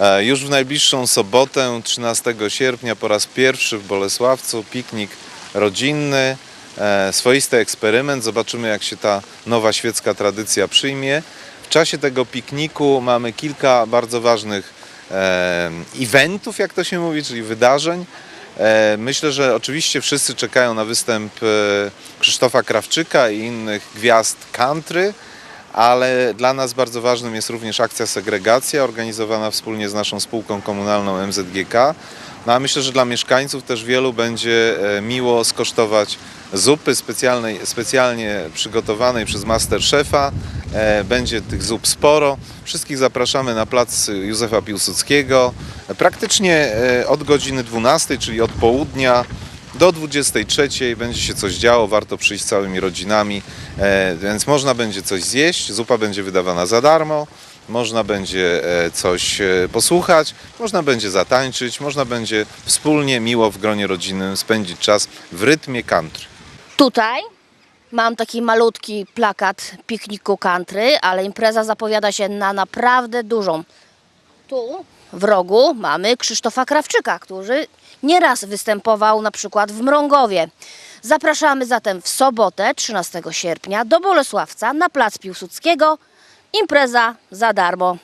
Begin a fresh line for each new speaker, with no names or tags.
E, Już w najbliższą sobotę, 13 sierpnia, po raz pierwszy w Bolesławcu piknik rodzinny, e, swoisty eksperyment. Zobaczymy, jak się ta nowa świecka tradycja przyjmie. W czasie tego pikniku mamy kilka bardzo ważnych e, eventów, jak to się mówi, czyli wydarzeń. Myślę, że oczywiście wszyscy czekają na występ Krzysztofa Krawczyka i innych gwiazd country, ale dla nas bardzo ważnym jest również akcja Segregacja, organizowana wspólnie z naszą spółką komunalną MZGK. No a myślę, że dla mieszkańców też wielu będzie e, miło skosztować zupy specjalnej, specjalnie przygotowanej przez Masterchefa. E, Będzie tych zup sporo. Wszystkich zapraszamy na plac Józefa Piłsudskiego. Praktycznie e, od godziny 12, czyli od południa do 23 będzie się coś działo, warto przyjść z całymi rodzinami, e, więc można będzie coś zjeść, zupa będzie wydawana za darmo, można będzie e, coś e, posłuchać, można będzie zatańczyć, można będzie wspólnie, miło w gronie rodzinnym spędzić czas w rytmie country.
Tutaj mam taki malutki plakat pikniku country, ale impreza zapowiada się na naprawdę dużą. Tu w rogu mamy Krzysztofa Krawczyka, który nieraz występował na przykład w Mrągowie. Zapraszamy zatem w sobotę 13 sierpnia do Bolesławca na plac Piłsudskiego. Impreza za darmo.